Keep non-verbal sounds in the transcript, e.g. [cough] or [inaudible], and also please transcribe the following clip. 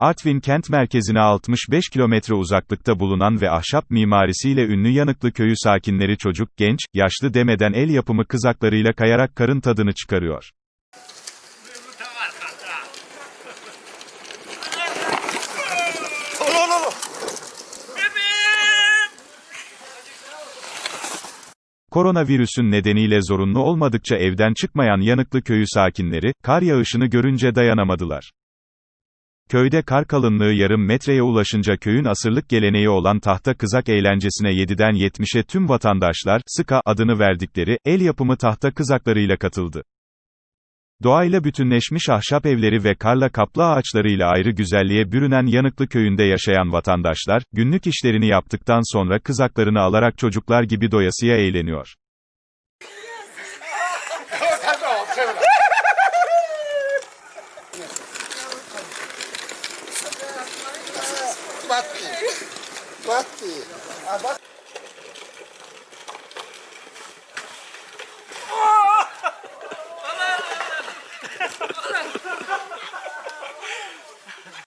Artvin kent merkezine 65 kilometre uzaklıkta bulunan ve ahşap mimarisiyle ünlü Yanıklı köyü sakinleri çocuk, genç, yaşlı demeden el yapımı kızaklarıyla kayarak karın tadını çıkarıyor. Koronavirüsün nedeniyle zorunlu olmadıkça evden çıkmayan Yanıklı köyü sakinleri, kar yağışını görünce dayanamadılar. Köyde kar kalınlığı yarım metreye ulaşınca köyün asırlık geleneği olan tahta kızak eğlencesine 7'den 70'e tüm vatandaşlar, Sıka adını verdikleri, el yapımı tahta kızaklarıyla katıldı. Doğayla bütünleşmiş ahşap evleri ve karla kaplı ağaçlarıyla ayrı güzelliğe bürünen Yanıklı köyünde yaşayan vatandaşlar, günlük işlerini yaptıktan sonra kızaklarını alarak çocuklar gibi doyasıya eğleniyor. [laughs] Bate. Bate. Abate.